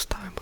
first time.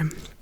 продолжаем.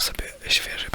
Sobie świeży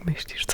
Как мечтишь